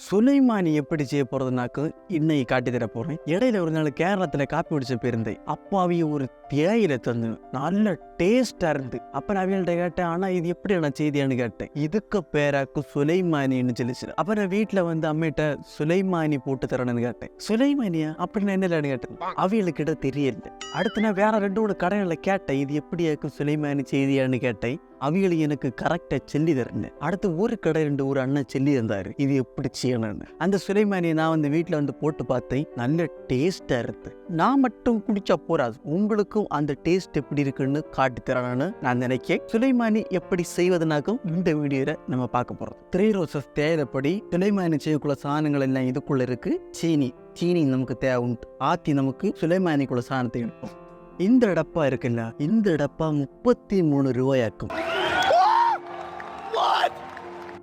Soleimani எப்படி செய்ய போறதுனாக்கு இன்னைக்கு காட்டி தர போறேன். இடையில ஒரு நாள் கேரளத்துல காப்பி குடிச்ச போயிருந்தேன். அப்பாவிய ஒரு தேயிலை தந்து நல்ல டேஸ்டா இருந்து. அப்ப நான் அவங்கள்ட்ட கேட்டேன் ஆனா இது எப்படி நான் செய்தியான்னு கேட்டேன். இதுக்கு பேராக்கு சுலைமானின்னு சொல்லிச்சு. அப்ப நான் வீட்டுல வந்து அம்மிட்ட சுலைமானி போட்டு தரணும்னு கேட்டேன். சுலைமானியா? அப்படின்னு என்னலன்னு கேட்டேன். அவங்களுக்கிட்ட தெரியல. அடுத்து நான் வேற ரெண்டு மூணு கடைகளை கேட்டேன். இது எப்படியாக்கு சுலைமானி செய்தியான்னு கேட்டேன். அவங்களுக்கு எனக்கு கரெக்டா சொல்லி தரல அடுத்து ஒரு கடை ரெண்டு ஒரு அண்ணன் சொல்லி தந்தாரு இது எப்படி செய்யணும்னு அந்த சுலைமானியை நான் வந்து வீட்டில் வந்து போட்டு பார்த்தேன். நல்ல டேஸ்டா இருக்கு. நான் மட்டும் குடிச்சா போறாது. உங்களுக்கும் அந்த டேஸ்ட் எப்படி இருக்குன்னு காட்டுத்தரானு தரணும்னு நான் நினைக்கிறேன் சுலைமானி எப்படி செய்வதுனாக்கும் இந்த வீடியோல நம்ம பார்க்க போறோம். த்ரீ ரோசஸ் தேவைப்படி சுலைமானி செய்யக்குள்ள சாதனங்கள் எல்லாம் இதுக்குள்ள இருக்கு. சீனி சீனி நமக்கு தேவை உண்டு. ஆத்தி நமக்கு சுலைமானிக்குள்ள சாணத்தை எடுப்போம். இந்த டப்பா இருக்குல்ல இந்த டப்பா முப்பத்தி மூணு ரூபாயாக்கும்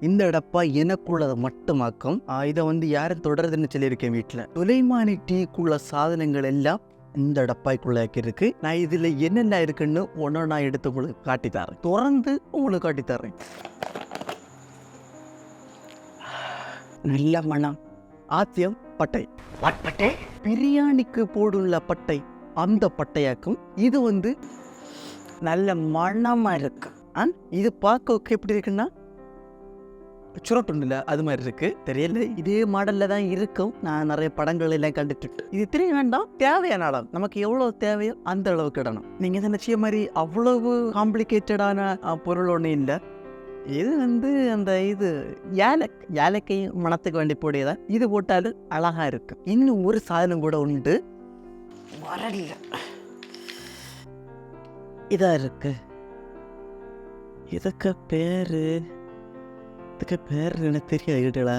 இந்த டப்பா எனக்குள்ளதை மட்டுமாக்கும். இதை வந்து யாரும் தொடருதுன்னு சொல்லியிருக்கேன் வீட்டில் சுலைமானி டீக்குள்ள சாதனங்கள் எல்லாம் இந்த டப்பாய்க்குள்ள இருக்கு. நான் இதுல என்னென்ன இருக்குன்னு ஒன்று நான் எடுத்து உங்களுக்கு காட்டி தரேன் திறந்து உங்களுக்கு காட்டி தரேன் நல்ல மனம் ஆத்தியம் பட்டை. பட்டை? பிரியாணிக்கு போடுள்ள பட்டை அந்த பட்டையாக்கும். இது வந்து நல்ல மணமா இருக்கு. இது பார்க்க எப்படி இருக்குன்னா சுரட்டுண்டுல அது மாதிரி இருக்கு. தெரியல. இதே மாடல்ல தான் இருக்கும். நான் நிறைய படங்கள் எல்லாம் கண்டுட்டு இது தெரிய வேண்டாம் தேவையான அளவு. நமக்கு எவ்வளவு தேவையோ அந்த அளவுக்கு இடணும். நீங்க நினைச்ச மாதிரி அவ்வளவு காம்ப்ளிகேட்டடான பொருள் ஒன்றும் இல்லை. இது வந்து அந்த இது ஏலக் ஏலக்கை மணத்துக்கு வேண்டி போடியதா? இது போட்டாலும் அழகா இருக்கு. இன்னும் ஒரு சாதனம் கூட உண்டு. வரல. இதா இருக்கு. இதுக்கு பேரு? இதுக்கு பேர் எனக்கு தெரியாது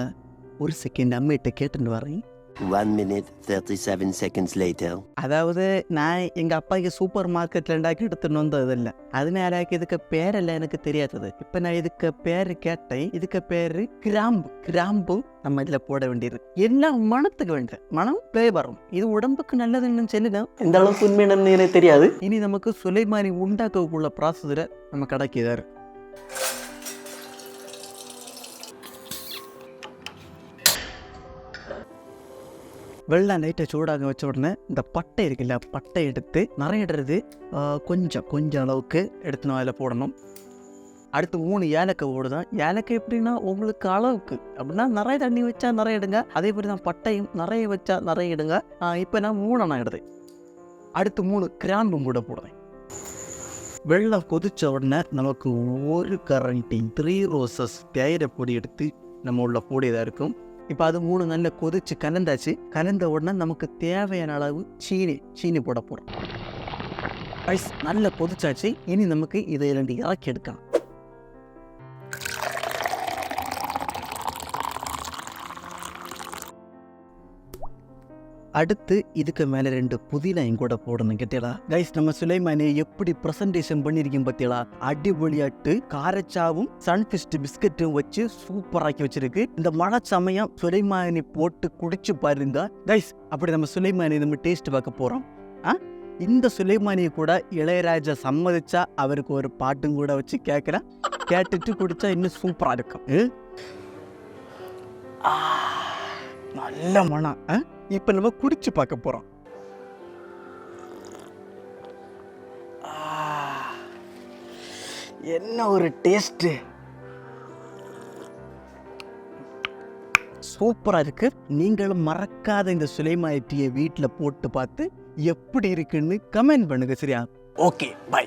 ஒரு செகண்ட் அம்மிட்ட கேட்டுன்னு வரேன் One minute, 37 seconds later. அதாவது நான் எங்க அப்பாக்கு சூப்பர் மார்க்கெட்ல ഉണ്ടാക്കി எடுத்துன்னு வந்தது இல்லை அதனால இதுக்கு பேரெல்லாம் எனக்கு தெரியாதது இப்ப நான் இதுக்கு பேரு கேட்டேன் இதுக்கு பேரு கிராம்பு கிராம்பு நம்ம இதுல போட வேண்டியது எல்லாம் மனத்துக்கு வேண்டிய மனம் வரும் இது உடம்புக்கு நல்லதுன்னு சொல்லுங்க இந்த அளவுக்கு உண்மைன்னு எனக்கு தெரியாது இனி நமக்கு சுலைமானி உண்டாக்கக்குள்ள ப்ராசஸரை நம்ம கிடைக்கிதாரு வெள்ளம் லைட்டை சூடாக வச்ச உடனே இந்த பட்டை இருக்குல்ல பட்டை எடுத்து நிறையிடுறது கொஞ்சம் கொஞ்சம் அளவுக்கு எடுத்து அதில் போடணும். அடுத்து மூணு ஏலக்காய் போடுதான். ஏலக்காய் எப்படின்னா உங்களுக்கு அளவுக்கு. அப்படின்னா நிறைய தண்ணி வச்சா நிறைய இடுங்க அதே மாதிரி தான் பட்டையும் நிறைய வச்சா நிறைய இடுங்க இப்போ நான் மூணு நான் இடுது அடுத்து மூணு கிராம்பும் கூட போடுறேன். வெள்ளம் கொதிச்ச உடனே நமக்கு ஒரு கரண்டி த்ரீ ரோசஸ் தேயிலை பொடி எடுத்து நம்ம உள்ள போடியதாக இருக்கும். இப்போ அது மூணு நல்லா கொதிச்சு கலந்தாச்சு. கலந்த உடனே நமக்கு தேவையான அளவு சீனி சீனி போட போகிறோம் ஐஸ் நல்ல கொதிச்சாச்சு. இனி நமக்கு இதை ரெண்டு இறக்கி எடுக்கலாம். அடுத்து இதுக்கு மேலே ரெண்டு புதினாயும் கூட போடணும் கேட்டீங்களா? கைஸ் நம்ம சுலைமானே எப்படி ப்ரெசன்டேஷன் பண்ணியிருக்கீங்க பார்த்தீங்களா அடிபொலியாட்டு காரச்சாவும் சன்ஃபிஸ்ட் பிஸ்கட்டும் வச்சு சூப்பராக்கி வச்சிருக்கு. இந்த மழை சமயம் சுலைமானி போட்டு குடிச்சு பாருங்க. கைஸ் அப்படி நம்ம சுலைமானி நம்ம டேஸ்ட் பார்க்க போகிறோம் ஆ? இந்த சுலைமானியை கூட இளையராஜா சம்மதிச்சா அவருக்கு ஒரு பாட்டும் கூட வச்சு கேட்குறேன் கேட்டுட்டு குடிச்சா இன்னும் சூப்பராக இருக்கும். நல்ல மனம் ஆ? இப்போ நம்ம குடிச்சு பார்க்க போகிறோம் என்ன ஒரு டேஸ்ட்டு சூப்பராக இருக்கு. நீங்களும் மறக்காத இந்த சுலைமாய் டீயை வீட்டில் போட்டு பார்த்து எப்படி இருக்குன்னு கமெண்ட் பண்ணுங்க சரியா? Okay bye.